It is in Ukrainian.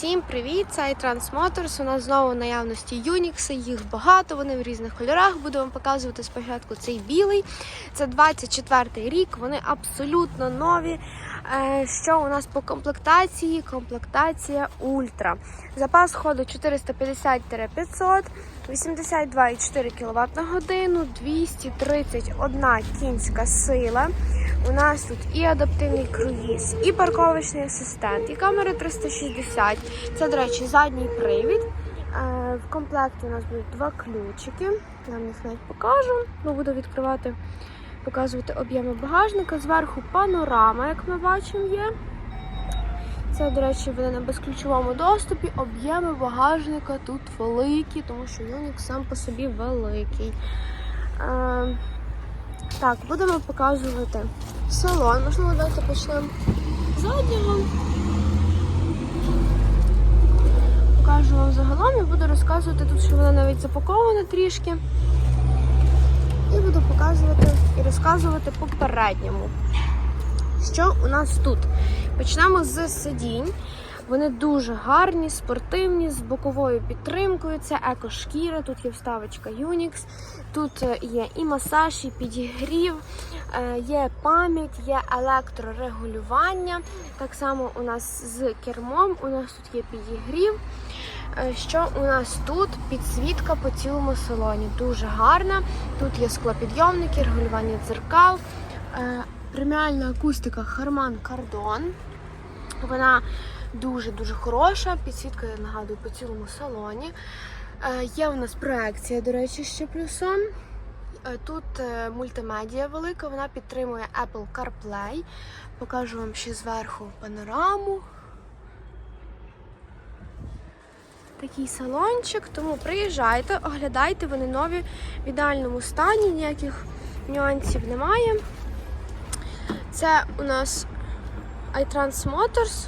Всім привіт! Це iTrans Motors. У нас знову в наявності Unix, їх багато, вони в різних кольорах. Буду вам показувати спочатку цей білий. Це 24 рік, вони абсолютно нові. Е, Що у нас по комплектації? Комплектація Ультра. Запас ходу 450-500, 82,4 кВт на годину, 231 кінська сила. У нас тут і адаптивний круїз, і парковочний асистент, і камера 360. Це, до речі, задній привід. Е, В комплекті у нас будуть два ключики. Я вам їх навіть покажу. Ну, буду відкривати, показувати об'єми багажника. Зверху панорама, як ми бачимо, є. Це, до речі, вони на безключовому доступі. Об'єми багажника тут великі, тому що Unix сам по собі великий. Так, будемо показувати салон. Можливо, давайте почнемо з заднього. Покажу вам загалом і буду розказувати тут, що вона навіть запакована трішки. І буду показувати і розказувати по передньому. Що у нас тут? Почнемо з сидінь. Вони дуже гарні, спортивні, з боковою підтримкою. Це екошкіра, тут є вставочка Unix, тут е, є і масаж, і підігрів, е, є пам'ять, є електрорегулювання. Так само у нас з кермом, у нас тут є підігрів. Е, Що у нас тут? Підсвітка по цілому салоні. Дуже гарна. Тут є склопідйомники, регулювання дзеркал, преміальна акустика Harman Kardon. Вона дуже-дуже хороша. Підсвітка, я нагадую, по цілому салоні. Е, Є у нас проекція, до речі, ще плюсом. Е, Тут е, мультимедіа велика, вона підтримує Apple CarPlay. Покажу вам ще зверху панораму. Такий салончик, тому приїжджайте, оглядайте, вони нові в ідеальному стані, ніяких нюансів немає. Це у нас iTrans Motors.